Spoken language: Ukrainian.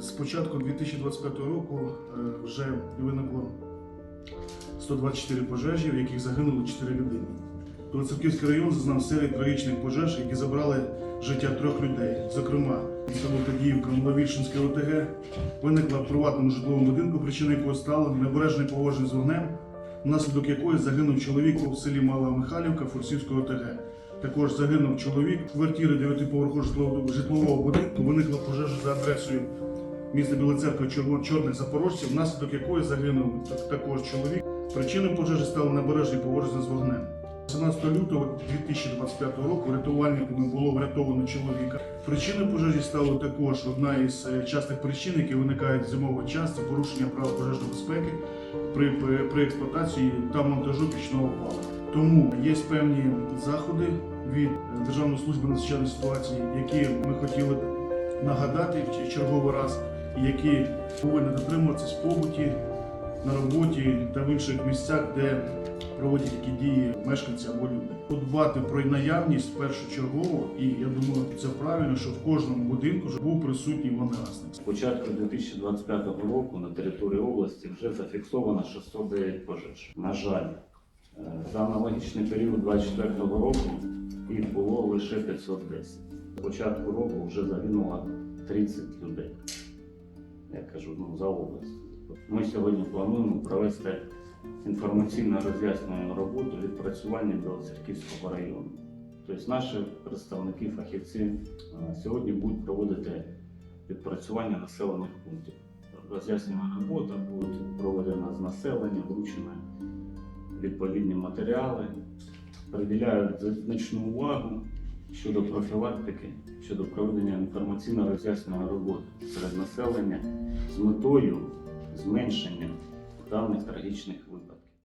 З початку 2025 року е, вже виникло 124 пожежі, в яких загинуло 4 людини. Білоцерківський район зазнав серії трагічних пожеж, які забрали життя трьох людей. Зокрема, село Тадіївка Маловільшинське ОТГ виникла в приватному житловому будинку, причиною якого стало небережне поводження з вогнем, внаслідок якої загинув чоловік у селі Мала Михайлівка Фурсівського ОТГ. Також загинув чоловік в квартирі 9-поверхового житлового, житлового будинку. Виникла пожежа за адресою міста Біла Церква Чорних Запорожців, внаслідок якої загинув також чоловік. Причиною пожежі стало небережне поводження з вогнем. 17 лютого 2025 року рятувальниками було врятовано чоловіка. Причиною пожежі стало також одна із е, частих причин, які виникають в зимовий час, це порушення правил пожежної безпеки при, при, експлуатації та монтажу пічного палива. Тому є певні заходи від е, Державної служби надзвичайної ситуації, які ми хотіли нагадати в черговий раз, які повинні дотримуватися в побуті, на роботі та в інших місцях, де проводять які дії мешканці або люди. Подбати про наявність першочергово, і я думаю, це правильно, що в кожному будинку був присутній вогнегасник. З початку 2025 року на території області вже зафіксовано 609 пожеж. На жаль, е, за аналогічний період 2024 року їх було лише 510. З початку року вже загинуло 30 людей. Я кажу, ну за область. Ми сьогодні плануємо провести інформаційно роз'яснювальну роботу відпрацювання Білоцерківського району. Тобто наші представники, фахівці е, сьогодні будуть проводити відпрацювання населених пунктів. Роз'яснювальна робота буде проведена з населення, вручені відповідні матеріали, приділяють значну увагу щодо профілактики, щодо проведення інформаційно-роз'яснення роботи серед населення з метою зменшення даних трагічних випадків.